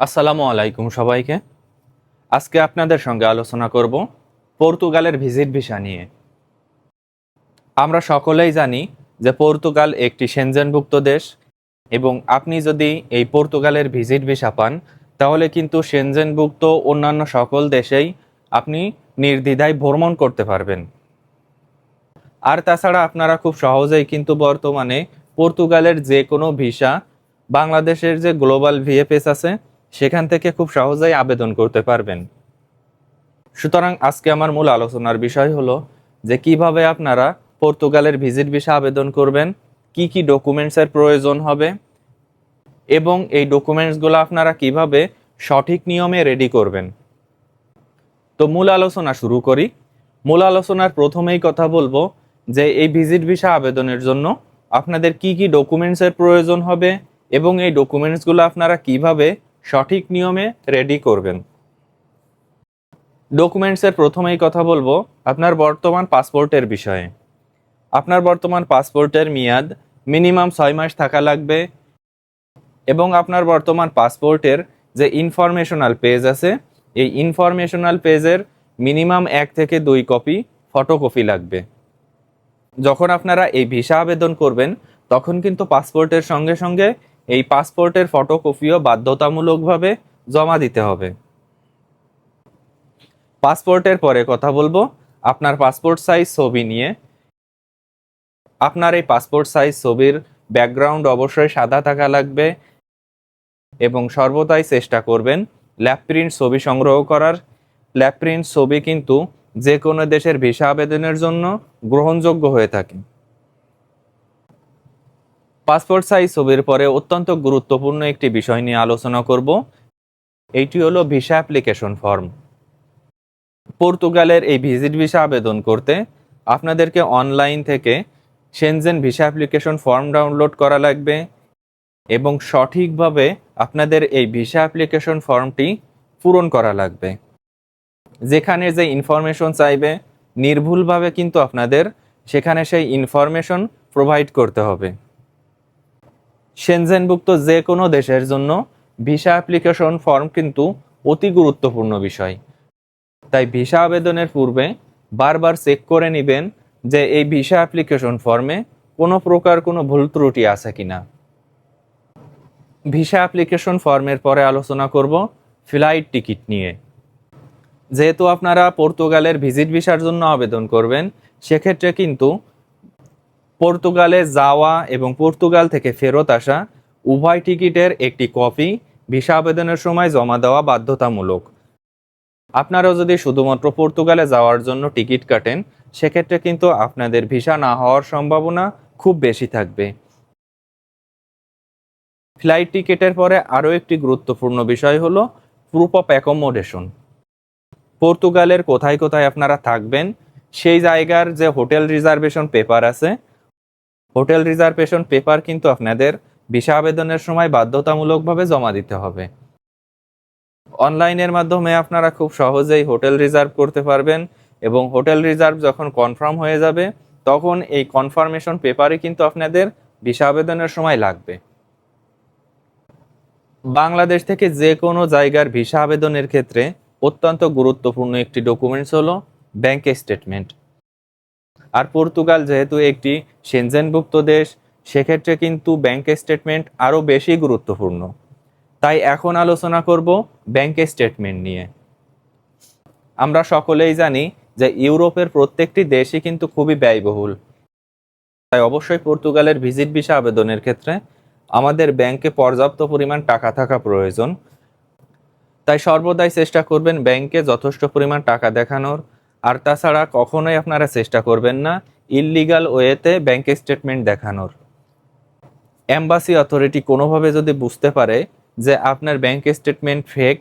আসসালামু আলাইকুম সবাইকে। আজকে আপনাদের সঙ্গে আলোচনা করব পর্তুগালের ভিজিট ভিসা নিয়ে। আমরা সকলেই জানি যে পর্তুগাল একটি সেনজেনভুক্ত দেশ এবং আপনি যদি এই পর্তুগালের ভিজিট ভিসা পান, তাহলে কিন্তু সেনজেনভুক্ত অন্যান্য সকল দেশেই আপনি নির্দ্বিধায় ভ্রমণ করতে পারবেন। আর তাছাড়া আপনারা খুব সহজেই কিন্তু বর্তমানে পর্তুগালের যে কোনো ভিসা, বাংলাদেশের যে গ্লোবাল ভিএফএস আছে সেখান থেকে খুব সহজেই আবেদন করতে পারবেন। সুতরাং আজকে আমার মূল আলোচনার বিষয় হলো যে কীভাবে আপনারা পর্তুগালের ভিজিট ভিসা আবেদন করবেন, কি কি ডকুমেন্টসের প্রয়োজন হবে, এবং এই ডকুমেন্টসগুলো আপনারা কীভাবে সঠিক নিয়মে রেডি করবেন। তো মূল আলোচনা শুরু করি। মূল আলোচনার প্রথমেই কথা বলব যে এই ভিজিট ভিসা আবেদনের জন্য আপনাদের কি কি ডকুমেন্টসের প্রয়োজন হবে, এবং এই ডকুমেন্টসগুলো আপনারা কীভাবে সঠিক নিয়মে রেডি করবেন। ডকুমেন্টসের প্রথমেই কথা বলব, আপনার বর্তমান পাসপোর্টের বিষয়ে। আপনার বর্তমান পাসপোর্টের মেয়াদ মিনিমাম ছয় মাস থাকা লাগবে এবং আপনার বর্তমান পাসপোর্টের যে ইনফরমেশনাল পেজ আছে, এই ইনফরমেশনাল পেজের মিনিমাম এক থেকে দুই কপি ফটোকপি লাগবে। যখন আপনারা এই ভিসা আবেদন করবেন, তখন কিন্তু পাসপোর্টের সঙ্গে সঙ্গে এই পাসপোর্টের ফটোকপিও বাধ্যতামূলকভাবে জমা দিতে হবে। পাসপোর্টের পরে কথা বলব। আপনার পাসপোর্ট সাইজ ছবি নিয়ে। আপনার এই পাসপোর্ট সাইজ ছবির ব্যাকগ্রাউন্ড অবশ্যই সাদা থাকা লাগবে এবং সর্বদাই চেষ্টা করবেন ল্যাব প্রিন্ট ছবি সংগ্রহ করার। ল্যাব প্রিন্ট ছবি কিন্তু যে কোনো দেশের ভিসা আবেদনের জন্য গ্রহণযোগ্য হয়ে থাকে। পাসপোর্ট সাইজ ছবির পরে অত্যন্ত গুরুত্বপূর্ণ একটি বিষয় নিয়ে আলোচনা করব। এইটি হলো ভিসা অ্যাপ্লিকেশন ফর্ম। পর্তুগালের এই ভিজিট ভিসা আবেদন করতে আপনাদেরকে অনলাইন থেকে Schengen visa application form download করা লাগবে এবং সঠিকভাবে আপনাদের এই ভিসা অ্যাপ্লিকেশন ফর্মটি পূরণ করা লাগবে। যেখানে যে ইনফরমেশন চাইবে, নির্ভুলভাবে কিন্তু আপনাদের সেখানে সেই ইনফরমেশন প্রোভাইড করতে হবে। সেনজেনভুক্ত যে কোনো দেশের জন্য ভিসা অ্যাপ্লিকেশন ফর্ম কিন্তু অতি গুরুত্বপূর্ণ বিষয়। তাই ভিসা আবেদনের পূর্বে বারবার চেক করে নেবেন যে এই ভিসা অ্যাপ্লিকেশন ফর্মে কোনো প্রকার কোনো ভুল ত্রুটি আছে কিনা। ভিসা অ্যাপ্লিকেশন ফর্মের পরে আলোচনা করব ফ্লাইট টিকিট নিয়ে। যেহেতু আপনারা পর্তুগালের ভিজিট ভিসার জন্য আবেদন করবেন, সেক্ষেত্রে কিন্তু পর্তুগালে যাওয়া এবং পর্তুগাল থেকে ফেরত আসা উভয় টিকিটের একটি কপি ভিসা আবেদনের সময় জমা দেওয়া বাধ্যতামূলক। আপনারা যদি শুধুমাত্র পর্তুগালে যাওয়ার জন্য টিকিট কাটেন, সেক্ষেত্রে কিন্তু আপনাদের ভিসা না হওয়ার সম্ভাবনা খুব বেশি থাকবে। ফ্লাইট টিকিটের পরে আরও একটি গুরুত্বপূর্ণ বিষয় হলো প্রুফ অফ অ্যাকোমোডেশন পর্তুগালের কোথায় কোথায় আপনারা থাকবেন, সেই জায়গার যে হোটেল রিজার্ভেশন পেপার আছে হোটেল রিজার্ভেশন পেপার কিন্তু আপনাদের ভিসা আবেদনের সময় বাধ্যতামূলকভাবে জমা দিতে হবে। অনলাইনের মাধ্যমে আপনারা খুব সহজেই হোটেল রিজার্ভ করতে পারবেন এবং হোটেল রিজার্ভ যখন কনফার্ম হয়ে যাবে, তখন এই কনফার্মেশন পেপারই কিন্তু আপনাদের ভিসা আবেদনের সময় লাগবে। বাংলাদেশ থেকে যে কোনো জায়গার ভিসা আবেদনের ক্ষেত্রে অত্যন্ত গুরুত্বপূর্ণ একটি ডকুমেন্টস হলো ব্যাংক স্টেটমেন্ট। আর পর্তুগাল যেহেতু একটি সেনজেনভুক্ত দেশ, সেক্ষেত্রে কিন্তু ব্যাংক স্টেটমেন্ট আরও বেশি গুরুত্বপূর্ণ। তাই এখন আলোচনা করব ব্যাংক স্টেটমেন্ট নিয়ে। আমরা সকলেই জানি যে ইউরোপের প্রত্যেকটি দেশই কিন্তু খুবই ব্যয়বহুল। তাই অবশ্যই পর্তুগালের ভিজিট ভিসা আবেদনের ক্ষেত্রে আমাদের ব্যাংকে পর্যাপ্ত পরিমাণ টাকা থাকা প্রয়োজন। তাই সর্বদাই চেষ্টা করবেন ব্যাংকে যথেষ্ট পরিমাণ টাকা দেখানোর। আর তাছাড়া কখনোই আপনারা চেষ্টা করবেন না ইললিগাল ওয়েতে ব্যাংক স্টেটমেন্ট দেখানোর। এম্বাসি অথরিটি কোনোভাবে যদি বুঝতে পারে যে আপনার ব্যাংক স্টেটমেন্ট ফেক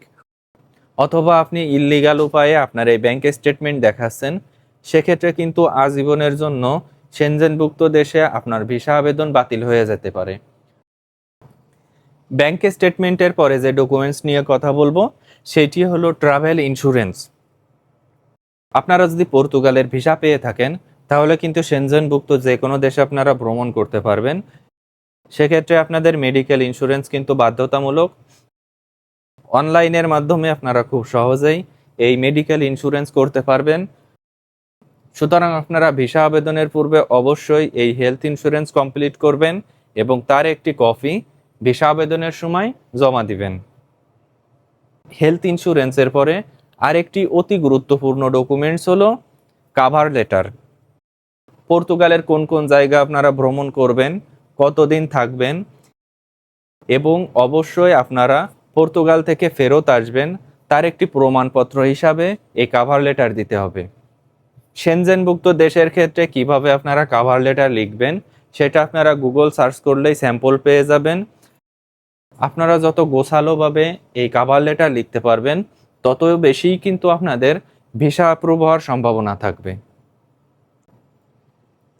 অথবা আপনি ইললিগাল উপায়ে আপনার এই ব্যাংক স্টেটমেন্ট দেখাচ্ছেন, সেক্ষেত্রে কিন্তু আজীবনের জন্য সেনজেনভুক্ত দেশে আপনার ভিসা আবেদন বাতিল হয়ে যেতে পারে। ব্যাংক স্টেটমেন্টের পরে যে ডকুমেন্টস নিয়ে কথা বলব, সেটি হলো ট্রাভেল ইন্স্যুরেন্স আপনারা যদি পর্তুগালের ভিসা পেয়ে থাকেন, তাহলে কিন্তু সেনজেনভুক্ত যে কোনো দেশে আপনারা ভ্রমণ করতে পারবেন। সেক্ষেত্রে আপনাদের মেডিকেল ইন্স্যুরেন্স কিন্তু বাধ্যতামূলক। অনলাইনের মাধ্যমে আপনারা খুব সহজেই এই মেডিকেল ইন্স্যুরেন্স করতে পারবেন। সুতরাং আপনারা ভিসা আবেদনের পূর্বে অবশ্যই এই হেলথ ইন্স্যুরেন্স কমপ্লিট করবেন এবং তার একটি কপি ভিসা আবেদনের সময় জমা দিবেন। হেলথ ইন্স্যুরেন্সের পরে আরেকটি অতি গুরুত্বপূর্ণ ডকুমেন্টস হলো কাভার লেটার পর্তুগালের কোন কোন জায়গা আপনারা ভ্রমণ করবেন, কতদিন থাকবেন এবং অবশ্যই আপনারা পর্তুগাল থেকে ফেরত আসবেন, তার একটি প্রমাণপত্র হিসাবে এই কাভার লেটার দিতে হবে। সেনজেনভুক্ত দেশের ক্ষেত্রে কীভাবে আপনারা কাভার লেটার লিখবেন, সেটা আপনারা গুগল সার্চ করলেই স্যাম্পল পেয়ে যাবেন। আপনারা যত গোছালোভাবে এই কাভার লেটার লিখতে পারবেন তত বেশি কিন্তু আপনাদের ভিসা অ্যাপ্রুভ হওয়ার সম্ভাবনা থাকবে।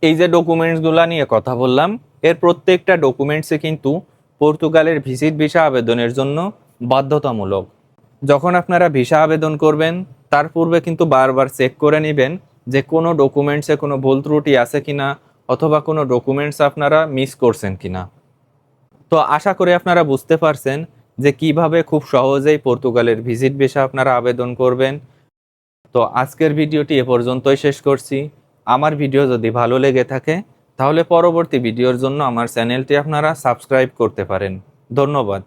এই যে ডকুমেন্টসগুলো নিয়ে কথা বললাম, এর প্রত্যেকটা ডকুমেন্টসে কিন্তু পর্তুগালের ভিজিট ভিসা আবেদনের জন্য বাধ্যতামূলক। যখন আপনারা ভিসা আবেদন করবেন, তার পূর্বে কিন্তু বারবার চেক করে নেবেন যে কোনো ডকুমেন্টসে কোনো ভুল ত্রুটি আছে কিনা অথবা কোনো ডকুমেন্টস আপনারা মিস করছেন কিনা। তো আশা করি আপনারা বুঝতে পারছেন যে কীভাবে খুব সহজেই পর্তুগালের ভিজিট ভিসা আপনারা আবেদন করবেন। তো আজকের ভিডিওটি এ পর্যন্তই শেষ করছি। আমার ভিডিও যদি ভালো লেগে থাকে, তাহলে পরবর্তী ভিডিওর জন্য আমার চ্যানেলটি আপনারা সাবস্ক্রাইব করতে পারেন। ধন্যবাদ।